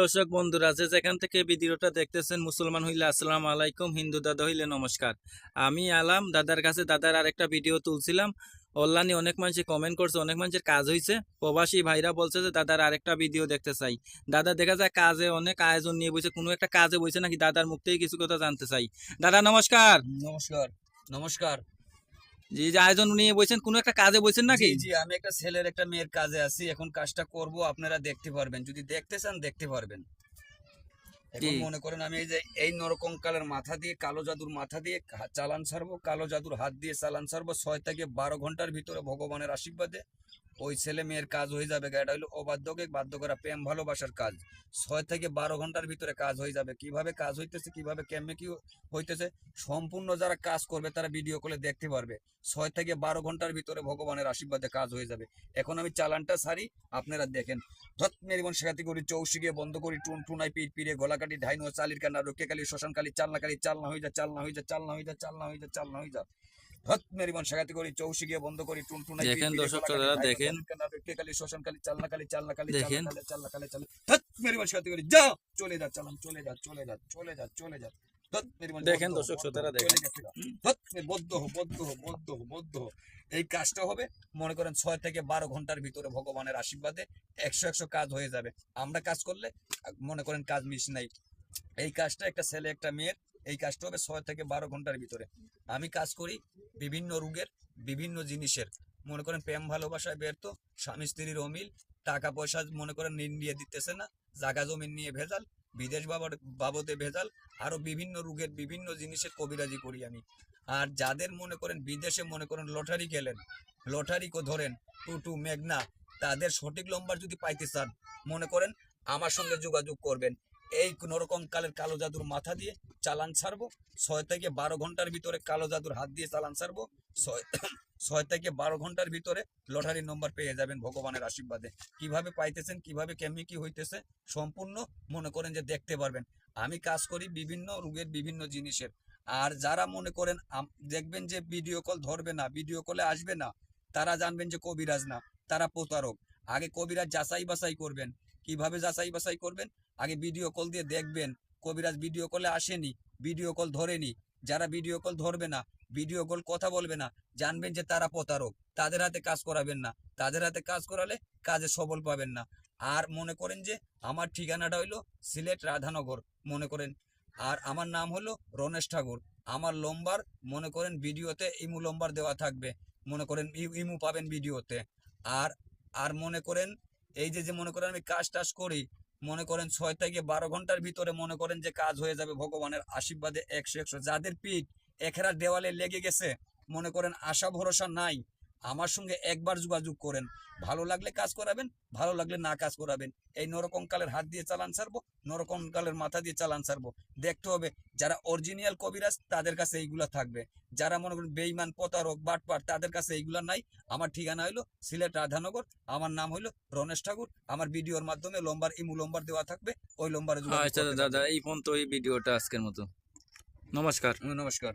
দর্শক বন্ধুরা, যে যেখান থেকে ভিডিওটা দেখতেছেন, মুসলমান হইলে আসসালাম আলাইকুম, হিন্দু দাদা হইলে নমস্কার। আমি আলাম, দাদার কাছে দাদার আরেকটা ভিডিও তুলছিলাম। অনলাইনে অনেক মানুষ কমেন্ট করছে, অনেক মানুষের কাজ হয়েছে প্রবাসী ভাইরা বলছে যে, দাদার আরেকটা ভিডিও দেখতে চাই। দাদা দেখা যায় কাজে অনেক আয়োজন নিয়ে বসে, কোনো একটা কাজে বসে নাকি দাদার মুখ থেকে কিছু কথা জানতে চাই। দাদা নমস্কার। নমস্কার নমস্কার। জি যে আয়োজন নিয়ে বলছেন কোনো একটা কাজে বলছেন নাকি? জি আমি একটা ছেলের একটা মেয়ের কাজে আছি এখন কাজটা করব আপনারা দেখতে পারবেন। যদি দেখতে চান দেখতে পারবেন। এখন মনে করেন আমি এই যে এই নরকঙ্কালের মাথা দিয়ে কালো জাদুর মাথা দিয়ে চালান ছাড়বো কালো জাদুর হাত দিয়ে চালান ছাড়বো ছয় থেকে বারো ঘণ্টার ভিতরে ভগবানের আশীর্বাদে। ওই ছেলে মেয়ের কাজ হয়ে যাবে এটা হলো অবাধ্যকে বাধ্য করা প্রেম, ভালোবাসার কাজ। ছয় থেকে বারো ঘণ্টার ভিতরে কাজ হয়ে যাবে। কীভাবে কাজ হইতেছে, কীভাবে কেমনে কি হইতেছে, সম্পূর্ণ যারা কাজ করবে, তারা ভিডিও কলে দেখতে পারবে। ছয় থেকে বারো ঘণ্টার ভিতরে ভগবানের আশীর্বাদে কাজ হয়ে যাবে। এখন আমি চালানটা সারি, আপনারা দেখেন। ধত মেরিবন শেখাতি করি চৌশি গিয়ে বন্ধ করি, টুন টুনাই পিট পিড়ে গলাকাটি ধাইনো চালির কান্না রুকে কালি, শ্মশান কালি, চালনা কালি চালনা হয়ে যা, চালনা হয়ে যা, চালনা হয়ে যা, চালনা হয়ে যা, চালনা হয়ে যা। ধত মেরিবন শেখাতি করি চৌশি গিয়ে বন্ধ করি টুন দেখেন দর্শক শ্রোতারা, দেখেন। চালির কান্না রুকে কালি শ্মশান কালি চালনা কালি চালনা কালি দেখেন। চালনা কালি চালনা কালি চালনা ধত মেরিবন করি যা চলে যা চালান চলে যা চলে যা চলে যা চলে যা দেখেন দর্শক শ্রোতারা, দেখেন। গেছে গা। ধত মে বদ্ধ হো বদ্ধ হো বদ্ধ হো বদ্ধ হো এই কাজটা হবে মনে করেন ছয় থেকে বারো ঘণ্টার ভিতরে ভগবানের আশীর্বাদে একশো একশো কাজ হয়ে যাবে আমরা কাজ করলে মনে করেন কাজ মিস নাই এই কাজটা একটা ছেলে একটা মেয়ের এই কাজটা হবে ছয় থেকে বারো ঘণ্টার ভিতরে আমি কাজ করি বিভিন্ন রোগের, বিভিন্ন জিনিসের। মনে করেন প্রেম, ভালোবাসায় ব্যর্থ, স্বামী স্ত্রীর অমিল টাকা পয়সা মনে করেন নিয়ে দিতেছে না, জাগা জমিন নিয়ে ভেজাল, বিদেশ বাবার বাবদে ভেজাল, আরও বিভিন্ন রোগের, বিভিন্ন জিনিসের কবিরাজি করি আমি। আর যাদের মনে করেন বিদেশে মনে করেন লটারি খেলেন, লটারি কো ধরেন, টুটু, মেঘনা, তাদের সঠিক লম্বার যদি পাইতে চান, মনে করেন আমার সঙ্গে যোগাযোগ করবেন। এই নরকম কালের কালো জাদুর মাথা দিয়ে চালান ছাড়বো, ছয় থেকে বারো ঘণ্টার ভিতরে কালো জাদুর হাত দিয়ে চালান ছাড়বো, ছয় থেকে বারো ঘণ্টার ভিতরে লটারি নম্বর পেয়ে যাবেন ভগবানের আশীর্বাদে। কীভাবে পাইতেছেন, কীভাবে কেমনি কি হইতেছে, সম্পূর্ণ মনে করেন যে দেখতে পারবেন। আমি কাজ করি বিভিন্ন রোগের বিভিন্ন জিনিসের। আর যারা মনে করেন দেখবেন যে ভিডিও কল ধরবে না ভিডিও কলে আসবে না, তারা জানবেন যে কবিরাজ না, তারা প্রতারক। আগে কবিরাজ যাচাই বাছাই করবেন। কীভাবে যাচাই বাছাই করবেন? আগে ভিডিও কল দিয়ে দেখবেন। কবিরাজ ভিডিও কলে আসেনি ভিডিও কল ধরেনি। যারা ভিডিও কল ধরবে না ভিডিও কল কথা বলবে না, জানবেন যে তারা প্রতারক। তাদের হাতে কাজ করাবেন না। তাদের হাতে কাজ করালে কাজে সবল পাবেন না। আর মনে করেন যে আমার ঠিকানাটা হইল সিলেট রাধানগর, মনে করেন। আর আমার নাম হলো রনেশ ঠাকুর। আমার লম্বার, মনে করেন ভিডিওতে ইমু লম্বার দেওয়া থাকবে। মনে করেন, ইমু পাবেন ভিডিওতে আর আর মনে করেন, এই যে যে মনে করেন আমি কাজ টাজ করি, মনে করেন ছয় থেকে বারো ঘণ্টার ভিতরে মনে করেন যে কাজ হয়ে যাবে ভগবানের আশীর্বাদে একশো একশো। যাদের পিঠ একেরা দেওয়ালে লেগে গেছে, মনে করেন আশা ভরসা নাই আমার সঙ্গে একবার যোগাযোগ করেন। ভালো লাগলে কাজ করাবেন ভালো লাগলে না কাজ করাবেন। এই নরকঙ্কালের হাত দিয়ে চালান ছাড়বো নরকঙ্কালের মাথা দিয়ে চালান ছাড়বো। দেখতে হবে যারা অরিজিনাল কবিরাজ তাদের কাছে এইগুলা থাকবে। যারা মনে করেন বেইমান প্রতারক বাটপাট তাদের কাছে এইগুলা নাই। আমার ঠিকানা হইল সিলেট রাধানগর আমার নাম হইল রনেশ ঠাকুর। আমার ভিডিওর মাধ্যমে লম্বার ইমু লম্বার দেওয়া থাকবে ওই লম্বারে আচ্ছা দাদা। এই পর্যন্ত এই ভিডিওটা আজকের মতো। নমস্কার। নমস্কার।